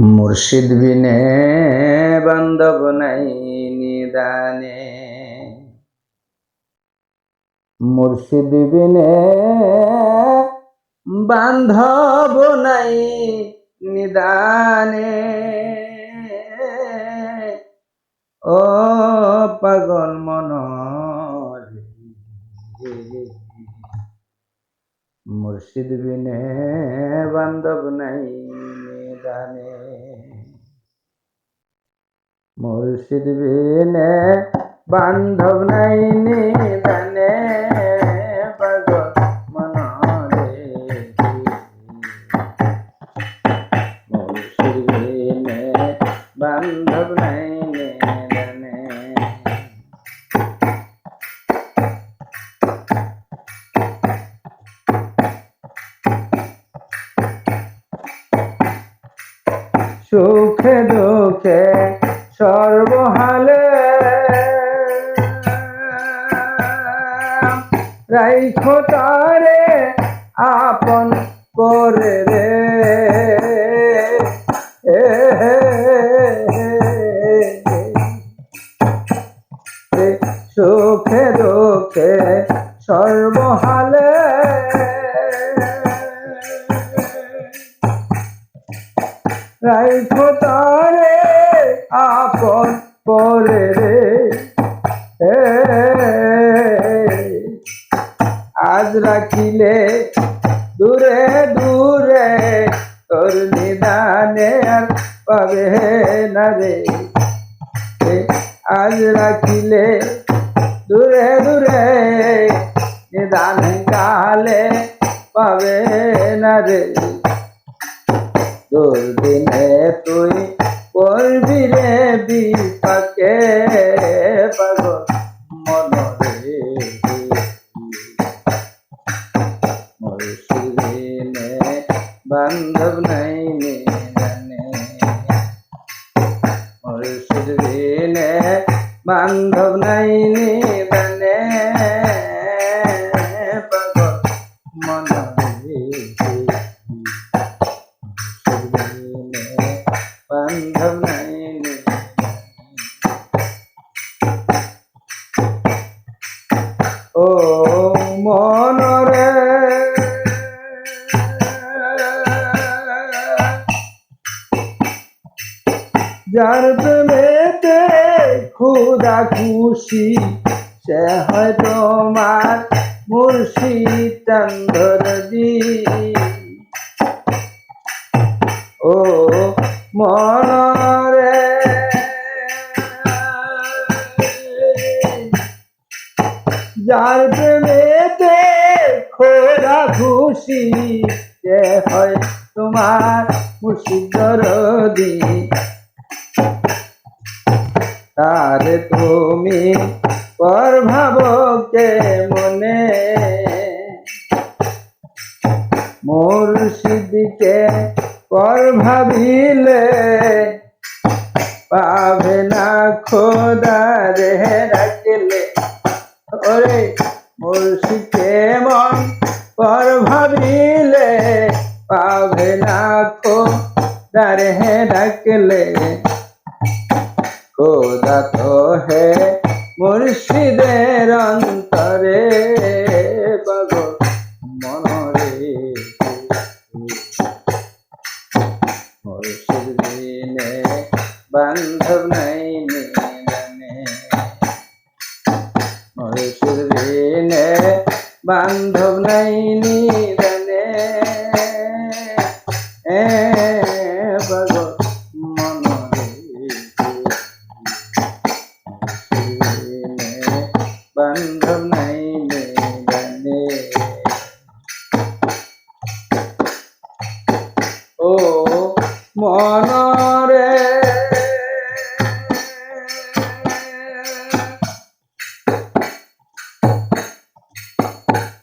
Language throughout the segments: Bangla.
মুর্শিদ বিনে বান্ধব নাই নিদানে। মুর্শিদ বিনে বান্ধব নাই নিদানে। ও পাগল মন মুর্শিদ বিনে বান্ধব নাই নিদানে। মুর্শিদ বিনে বান্ধব নাই নিদানে পাগল মন বান্ধব নাই নিদানে। সুখে দুঃখে সর্বহালে রাইখো তারে আপন করে রে। সুখে দুঃখে সর্বহালে রাইখো তারে আপন করে রে এ, আজ রাখিলে দূরে দূরে তোর নিদানে আর পাবে না রে এ, আজ রাখিলে দূরে দূরে নিদান কালে পাবে না রে দুর্দিনে তুই করবি রে বিপাকে পাগল মন রে মুর্শিদিনে বান্ধব নাই জানে। মুর্শিদিনে বান্ধব নাই জানে। পাগল মন ও মনরে যার খুদা খুশি সে হয় তোমার মুর্শিদ ও মনরে যার প্রেমেতে খোলা খুশি যে হয় তোমার মুর্শিদরদি তার তুমি পর ভাবকে মনে মুর্শিদকে পর ভাবিলে পাবে না খোদা রে রাখলে ওরে মুর্শিদকে মন পর ভাবিলে, পাবে না খোদা রে রাখলে খোদা তো হে মুর্শিদের অন্তরে, পাগল মনরে মুর্শিদ বিনে বান্ধব নাই। বান্ধব নাই নিদানে। এ পাগল মনরে বান্ধব নাই নিদানে। ও মনরে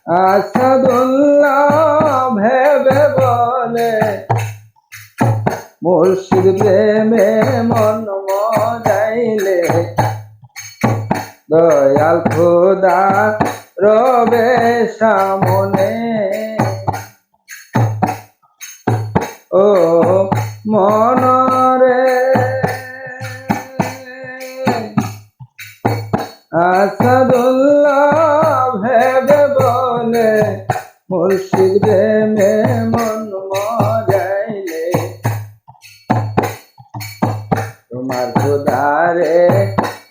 আসাদুল্লাহ ভেবে বলে, মুর্শিদ প্রেমে মন মজাইলে দয়াল খোদা রবে সামনে। ও মন রে আসাদুল্লাহ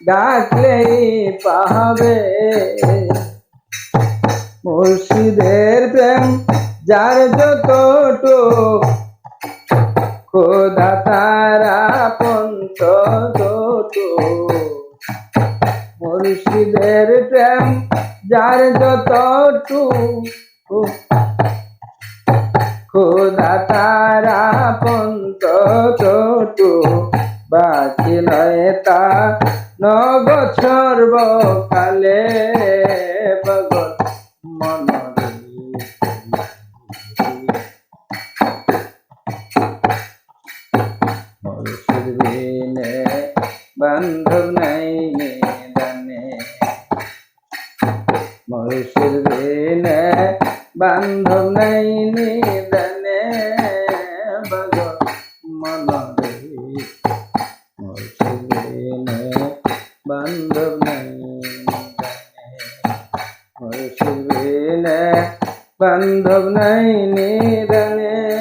ডাকলেই পাবে মুর্শিদের প্রেম যার যতটুক, খোদা তারা পন্ত মুর্শিদের প্রেম যার যতটুকু, খোদা তারা পন্ত চটু নয় তা ভগত মুর্শিদ বিনে বান্ধব নাই নিদানে মুর্শিদ বিনে বান্ধব নাই নিদানে ভগ মনরে বান্ধব নাই নিদানে।